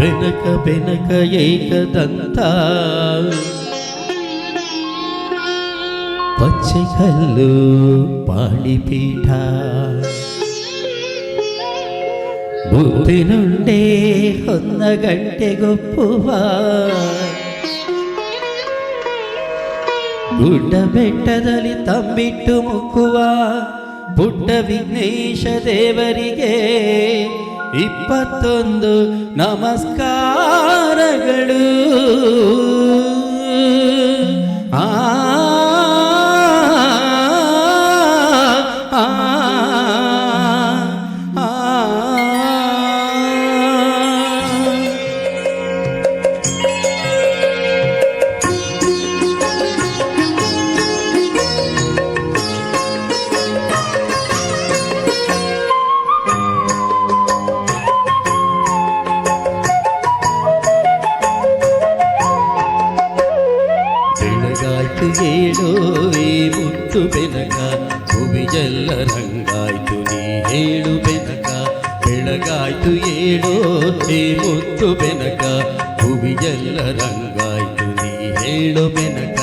ಬೆನಕ ಬೆನಕ ಏಕದಂತ పచ్చి కల్లు పాళిపీఠ బుద్ధి నుండే ಹೊನ್ನಗಂಟೆ ಗೊಪ್ಪುವ ಗುಡ್ಡ ಬೆಟ್ಟದಲ್ಲಿ ತಂಬಿಟ್ಟು ಮುಕ್ಕುವ ಪುಟ್ಟ ವಿಘ್ನೇಶ ದೇವರಿಗೆ ಇಪ್ಪತ್ತೊಂದು ನಮಸ್ಕಾರಗಳು. ಬೆಳಗಾಯ್ತು ಏಳೋ ಈ ಮುತ್ತು ಬೆನಕ ಭುವಿಯೆಲ್ಲ ರಂಗಾಯ್ತು ನೀ ಹೇಳು ಬೆನಕ ಬೆಳಗಾಯ್ತು ಏಳೋ ಈ ಮುತ್ತು ಬೆನಕ ಭುವಿಯೆಲ್ಲ ರಂಗಾಯ್ತು ನೀ ಹೇಳು ಬೆನಕ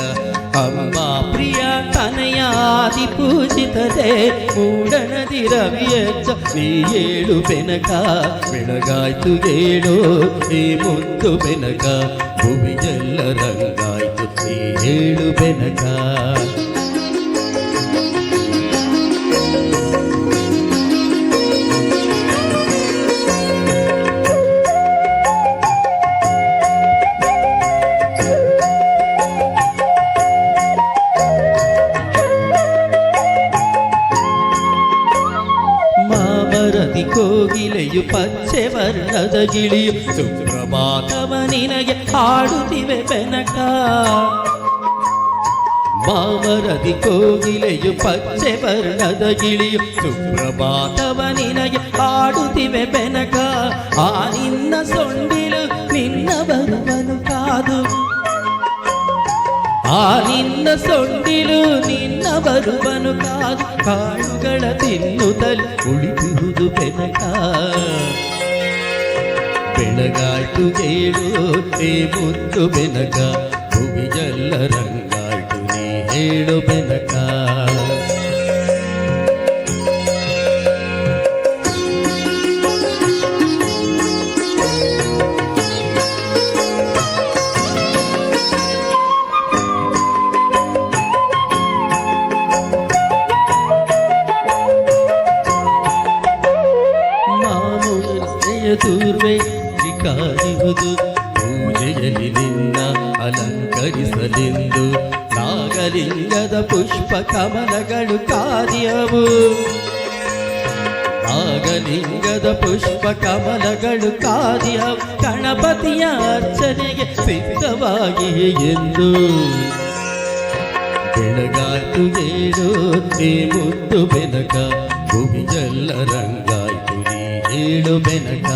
ಅಮ್ಮ ಪ್ರಿಯ ತನಯಾದಿ ಪೂಜಿತದೆ ಮೂಡಣದಿ ರವಿಯಚ್ಚ ನೀ ಏಳು ಬೆನಕ ಬೆಳಗಾಯ್ತು ಏಳು ಈ ಮುತ್ತು ಬೆನಕ ಭುವಿಯೆಲ್ಲ ರಂಗಾಯ್ತು ನೀ ఏడు వెనక ಕೋಗಿಲೆಯು ಪಚ್ಚೆ ವರ್ಣದ ಗಿಳಿಯು ಸುಪ್ರಭಾತವ ನಿನಗೆ ಹಾಡುತ್ತಿವೆ ಬೆನಕ. ಮಾಮರದಿ ಕೋಗಿಲೆಯು ಪಚ್ಚೆ ವರ್ಣದ ಗಿಳಿಯು ಸುಪ್ರಭಾತವ ನಿನಗೆ ಹಾಡುತ್ತಿವೆ ಬೆನಕ. ಆ ನಿನ್ನ ಸೊಂಡಿಲು ನಿನ್ನ ಬರುವನು ಕಾದು. ಆ ನಿನ್ನ ಸೊಂಡಿಲು ನಿನ್ನ ಬರುವನು ಕಾದು ಕಾಳುಗಳ ತಿನ್ನುತ್ತಲೇ ಉಳಿಯುವುದು ಬೆನಕ ಬೆಳಗಾಯ್ತು ಏಳು ಏ ಮುತ್ತು ಬೆನಕ ಭುವಿಯೆಲ್ಲ ರಂಗಾಯ್ತು ನೀ ಹೇಳು ಬೆನಕ ದೂರ್ವೆ ಕಾಯುವುದು ಪೂಜೆಯಲ್ಲಿ ನಿನ್ನ ಅಲಂಕರಿಸಲೆಂದು ನಾಗಲಿಂಗದ ಪುಷ್ಪ ಕಮಲಗಳು ಕಾರ್ಯವು. ನಾಗಲಿಂಗದ ಪುಷ್ಪ ಕಮಲಗಳು ಕಾರ್ಯ ಗಣಪತಿಯ ಅರ್ಚನೆಗೆ ಸಿದ್ಧವಾಗಿ ಎಂದು. ಬೆಳಗಾತು ನೀ ಮುದ್ದು ಬೆನಕ, ಭೂಮಿಯಲ್ಲ ರಂಗಾಯ್ತು ನೀ ಹೇಳು ಬೆನಕ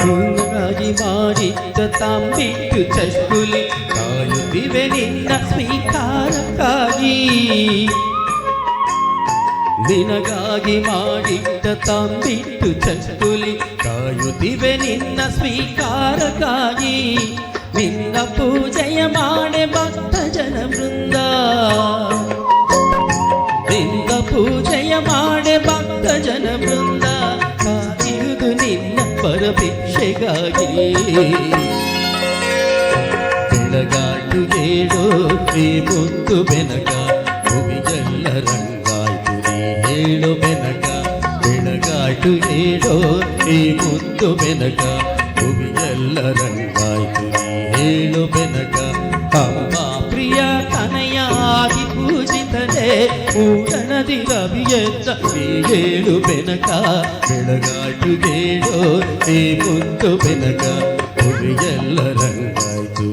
ಹುಂಗಾಗಿ ಮಾಡಿದ್ದ ತಂಬಿಟ್ಟು ಚಕ್ಕುಲಿ ಕಾಯುತ್ತಿವೆ ನಿನ್ನ ಸ್ವೀಕಾರಕ್ಕಾಗಿ ನಿನಗಾಗಿ ಮಾಡಿದ್ದ ತಂಬಿಟ್ಟು ಚಕ್ಕುಲಿ ಕಾಯುತ್ತಿವೆ ನಿನ್ನ ಸ್ವೀಕಾರಕ್ಕಾಗಿ ನಿನ್ನ ಪೂಜೆಯ ಮಾಡೆ ಭಕ್ತ ಜನ ವೃಂದ ನಿನ್ನ ಪೂಜೆಯ ಮಾಡೆ ಭಕ್ತ ಜನ ವೃಂದ ಕಾಯುವುದು ನಿನ್ನ ಪರಭಿಕ್ಷೆಗಾಗಿ ಬೆಳಗಾಟು ಏಳು ಈ ಮುತ್ತು ಬೆನಕ ಭೂಮಿಯೆಲ್ಲ ರಂಗಾಯ್ತು అటు ఏడో నీ ముందు వెనక భూమి ఎల్లరంగాయు ఏడు వెనక. అమ్మా ప్రియ తనయాది పూజితలే పూరణది రవి ఎంత ఏడు వెనక. వెనకాటు ఏడో నీ ముందు వెనక భూమి ఎల్లరంగాయు